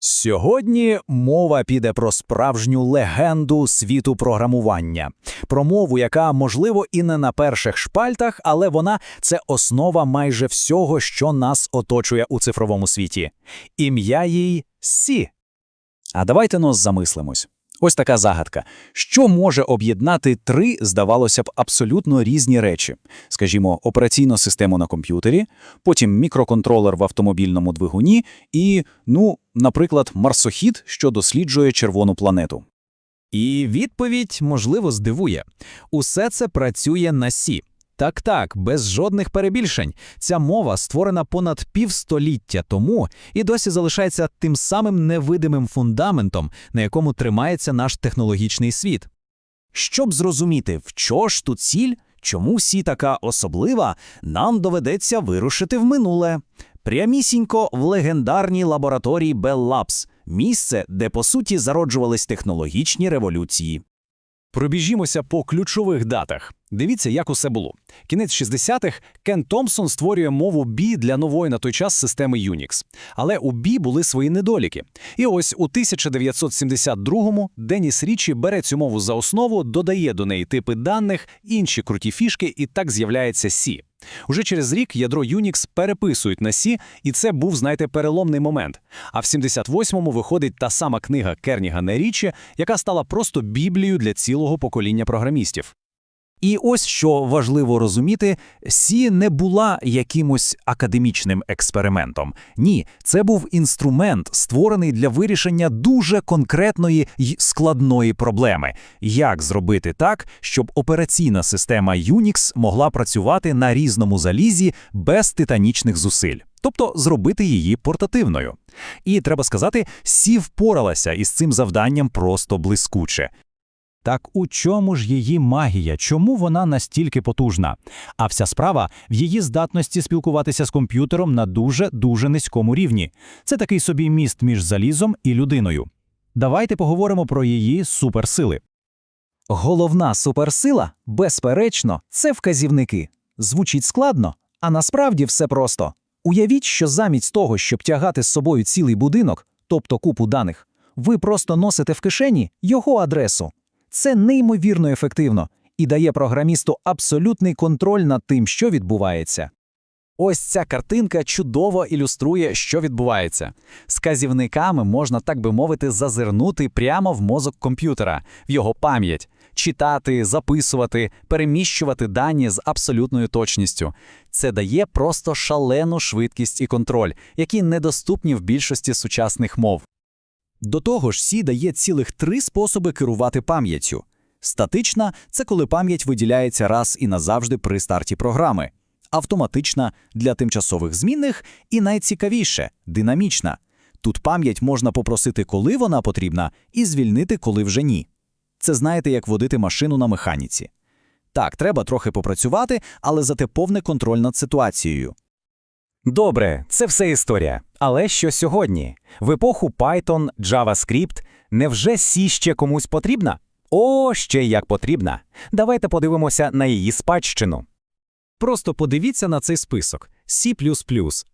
Сьогодні мова піде про справжню легенду світу програмування, про мову, яка, можливо, і не на перших шпальтах, але вона це основа майже всього, що нас оточує у цифровому світі. Ім'я їй Сі. А давайте nos замислимось. Ось така загадка. Що може об'єднати три, здавалося б, абсолютно різні речі? Скажімо, операційну систему на комп'ютері, потім мікроконтролер в автомобільному двигуні і, ну, наприклад, марсохід, що досліджує червону планету. І відповідь, можливо, здивує. Усе це працює на Сі. Так-так, без жодних перебільшень. Ця мова створена понад півстоліття тому і досі залишається тим самим невидимим фундаментом, на якому тримається наш технологічний світ. Щоб зрозуміти, в чого ж тут ціль, чому сі така особлива, нам доведеться вирушити в минуле. Прямісінько в легендарній лабораторії Bell Labs – місце, де по суті зароджувались технологічні революції. Пробіжімося по ключових датах. Дивіться, як усе було. Кінець 60-х Кен Томпсон створює мову B для нової на той час системи Unix. Але у B були свої недоліки. І ось у 1972-му Деніс Річі бере цю мову за основу, додає до неї типи даних, інші круті фішки, і так з'являється C. Уже через рік ядро Unix переписують на C, і це був, знаєте, переломний момент. А в 78-му виходить та сама книга Кернігана Річі, яка стала просто біблією для цілого покоління програмістів. І ось що важливо розуміти: Сі не була якимось академічним експериментом. Ні, це був інструмент, створений для вирішення дуже конкретної й складної проблеми: як зробити так, щоб операційна система Unix могла працювати на різному залізі без титанічних зусиль. Тобто зробити її портативною. І треба сказати, Сі впоралася із цим завданням просто блискуче. Так у чому ж її магія? Чому вона настільки потужна? А вся справа в її здатності спілкуватися з комп'ютером на дуже-дуже низькому рівні. Це такий собі міст між залізом і людиною. Давайте поговоримо про її суперсили. Головна суперсила, безперечно, це вказівники. Звучить складно, а насправді все просто. Уявіть, що замість того, щоб тягати з собою цілий будинок, тобто купу даних, ви просто носите в кишені його адресу. Це неймовірно ефективно і дає програмісту абсолютний контроль над тим, що відбувається. Ось ця картинка чудово ілюструє, що відбувається. З можна, так би мовити, зазирнути прямо в мозок комп'ютера, в його пам'ять, читати, записувати, переміщувати дані з абсолютною точністю. Це дає просто шалену швидкість і контроль, які недоступні в більшості сучасних мов. До того ж, Сі дає цілих три способи керувати пам'яттю. Статична це коли пам'ять виділяється раз і назавжди при старті програми, автоматична для тимчасових змінних і найцікавіше динамічна. Тут пам'ять можна попросити, коли вона потрібна, і звільнити, коли вже ні. Це знаєте, як водити машину на механіці. Так, треба трохи попрацювати, але зате повний контроль над ситуацією. Добре, це все історія. Але що сьогодні? В епоху Python, JavaScript, невже C ще комусь потрібна? О, ще як потрібна. Давайте подивимося на її спадщину. Просто подивіться на цей список: C++,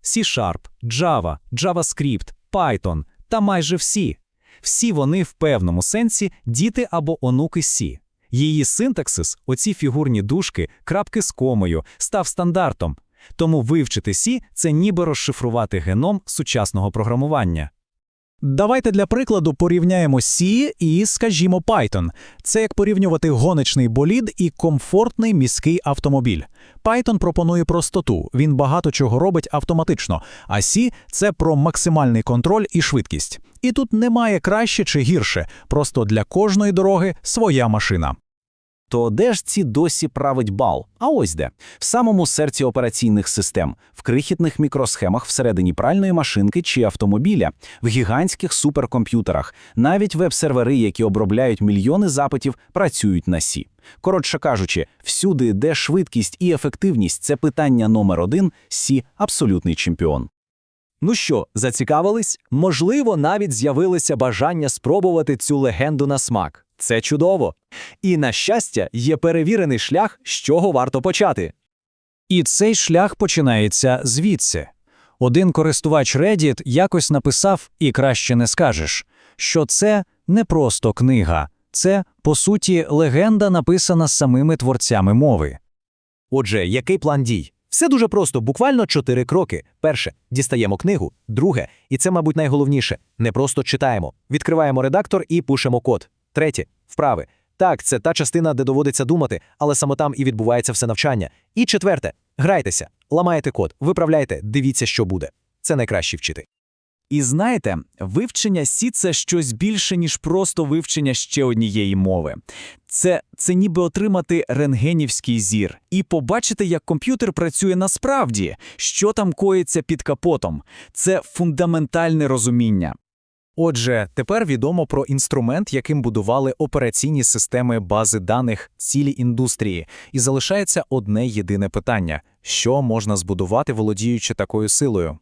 C-Sharp, Java, JavaScript, Python та майже всі. Всі вони в певному сенсі діти або онуки C. Її синтаксис, оці фігурні дужки, крапки з комою, став стандартом. Тому вивчити C – це ніби розшифрувати геном сучасного програмування. Давайте для прикладу порівняємо C і, скажімо, Python. Це як порівнювати гоночний болід і комфортний міський автомобіль. Python пропонує простоту, він багато чого робить автоматично, а C – це про максимальний контроль і швидкість. І тут немає краще чи гірше, просто для кожної дороги своя машина. То де ж ці досі править бал? А ось де в самому серці операційних систем, в крихітних мікросхемах всередині пральної машинки чи автомобіля, в гігантських суперкомп'ютерах, навіть веб-сервери, які обробляють мільйони запитів, працюють на Сі. Коротше кажучи, всюди, де швидкість і ефективність це питання номер один, Сі абсолютний чемпіон. Ну що, зацікавились? Можливо, навіть з'явилося бажання спробувати цю легенду на смак. Це чудово. І, на щастя, є перевірений шлях, з чого варто почати. І цей шлях починається звідси. Один користувач Reddit якось написав, і краще не скажеш, що це не просто книга, це, по суті, легенда, написана самими творцями мови. Отже, який план дій? Все дуже просто, буквально чотири кроки. Перше дістаємо книгу. Друге, і це, мабуть, найголовніше не просто читаємо. Відкриваємо редактор і пишемо код. Третє вправи. Так, це та частина, де доводиться думати, але саме там і відбувається все навчання. І четверте грайтеся, ламаєте код, виправляйте, дивіться, що буде. Це найкраще вчити. І знаєте, вивчення Сі – це щось більше, ніж просто вивчення ще однієї мови. Це, це ніби отримати рентгенівський зір і побачити, як комп'ютер працює насправді, що там коїться під капотом. Це фундаментальне розуміння. Отже, тепер відомо про інструмент, яким будували операційні системи бази даних цілі індустрії, і залишається одне єдине питання: що можна збудувати, володіючи такою силою?